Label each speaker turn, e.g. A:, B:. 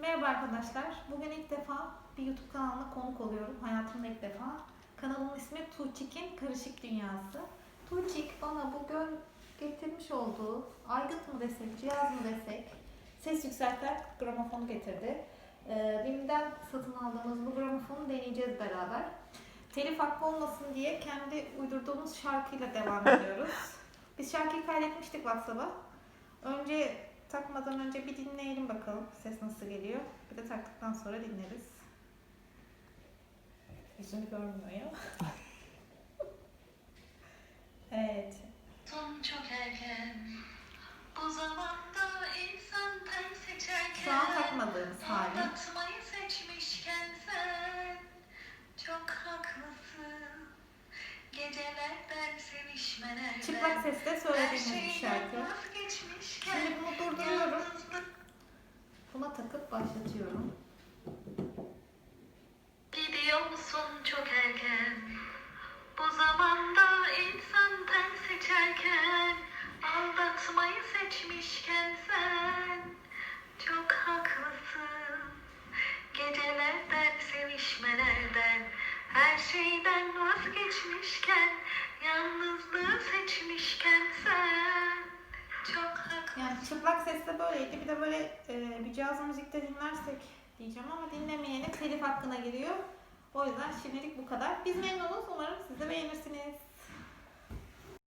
A: Merhaba arkadaşlar. Bugün ilk defa bir YouTube kanalına konuk oluyorum. Hayatımda ilk defa. Kanalımın ismi Tuğçik'in Karışık Dünyası. Tuğçik bana bugün getirmiş olduğu aygıt mı desek, cihaz mı desek, ses yükselten gramofonu getirdi. Ee, BİM'den satın aldığımız bu gramofonu deneyeceğiz beraber. Telif hakkı olmasın diye kendi uydurduğumuz şarkıyla devam ediyoruz. Biz şarkıyı kaydetmiştik WhatsApp'a. Önce takmadan önce bir dinleyelim bakalım ses nasıl geliyor. Bir de taktıktan sonra dinleriz. Yüzünü görmüyor ya. evet.
B: Son çok erken Bu zamanda insan ben seçerken
A: Şu an takmadığımız hali.
B: Aldatmayı seçmişken sen Çok haklısın Gecelerden sevişmelerden
A: Çıplak sesle söylediğimiz şarkı. Buna takıp başlatıyorum.
B: Gidiyor musun çok erken? Bu zamanda insan ben seçerken Aldatmayı seçmişken sen. Çok haklısın. Gecelerden sevişmelerden Her şeyden vazgeçmişken
A: Yani çıplak sesle böyleydi. Bir de böyle e, bir cihaz müzikte dinlersek diyeceğim ama dinlemeyene telif hakkına giriyor. O yüzden şimdilik bu kadar. Biz memnunuz. Umarım siz de beğenirsiniz.